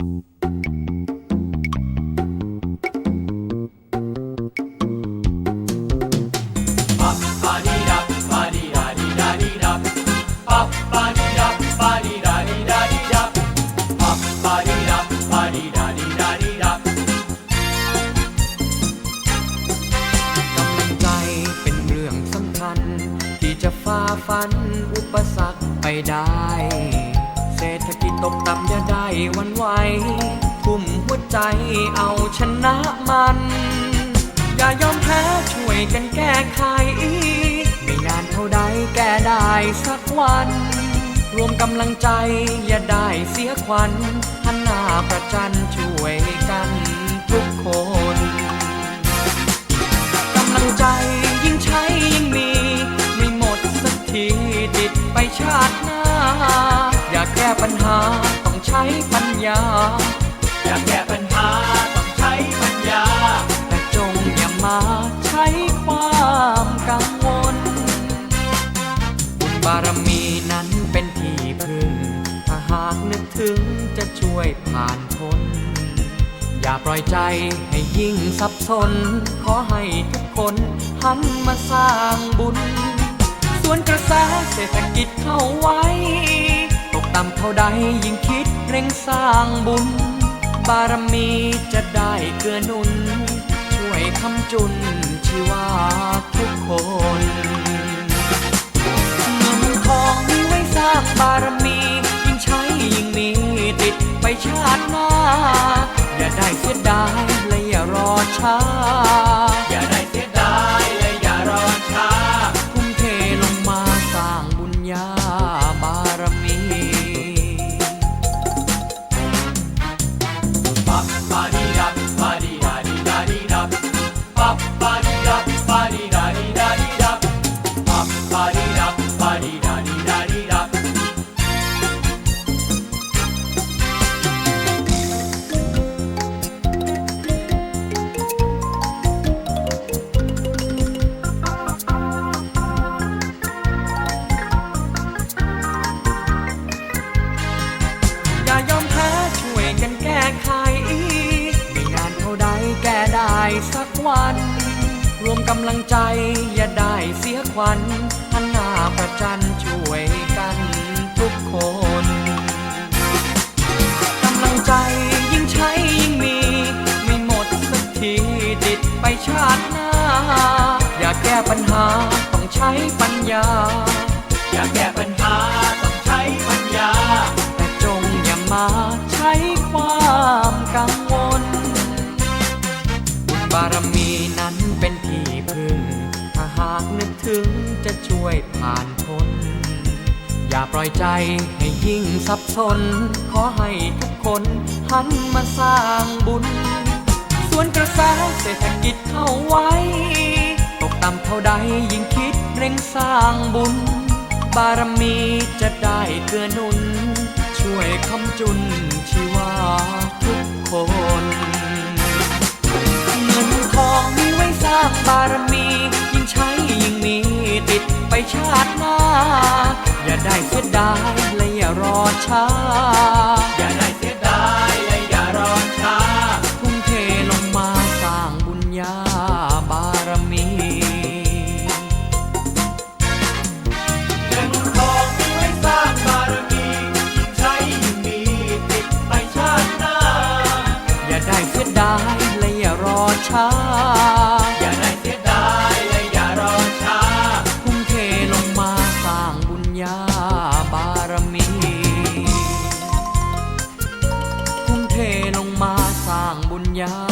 ที่จะฝ่าฟันอุปสรรคไปได้ ศรษฐกิจตกต่ำอย่าได้วันไหวทุ่มหัวใจเอาชนะมัน อย่ายอมแพ้ช่วยกันแก้ไข ไม่นานเท่าใดแก้ได้สักวัน รวมกำลังใจอย่าได้เสียขวัญหันหน้าประจันช่วยกันทุกคนกำลังใจยิ่งใช้ยิ่งมี ไม่หมดสักทีติดไปชาติหน้าากแก้ปัญหาต้องใช้ปัญญา อยากแก้ปัญหาต้องใช้ปัญญา แต่จงอย่ามาใช้ความกังวล บุญบารมีนั้นเป็นที่พึ่ง ถ้าหากนึกถึงจะช่วยผ่านพ้น อย่าปล่อยใจให้ยิ่งสับสน ขอให้ทุกคนหันมาสร้างบุญส่วนกระแสเศรษฐกิจเข้าไว้ ต่ำเท่าใดยิ่งคิดเร่งสร้างบุญ บารมีจะได้เกื้อหนุน ช่วยคำจุนชีวาทุกคน สักวัน รวมกำลังใจอย่าได้เสียขวัญหันหน้าประจันช่วยกันทุกคนกำลังใจยิ่งใช้ยิ่งมี ไม่หมดสักทีติดไปชาติหน้า อยากแก้ปัญหาต้องใช้ปัญญา อยากแก้ปัญหาต้องใช้ปัญญา แต่จงอย่ามาใช้ความกัง ช่วยผ่านพ้น อย่าปล่อยใจให้ยิ่งสับสน ขอให้ทุกคนหันมาสร้างบุญ ส่วนกระแสเศรษฐกิจเข้าไว้ ตกต่ำเท่าใดยิ่งคิดเร่งสร้างบุญ บารมีจะได้เกื้อหนุน ช่วยคำจุนชีวาทุกคน ชาติหน้า อย่าได้เสียดายและอย่ารอช้า อย่าได้เสียดายและอย่ารอช้า ทุ่มเทลงมาสร้างบุญญาบารมีเงินทองมีไว้สร้างบารมียิ่งใช้ยิ่งมีติดไปชาติหน้า อย่าได้เสียดายและอย่ารอช้า Yeah.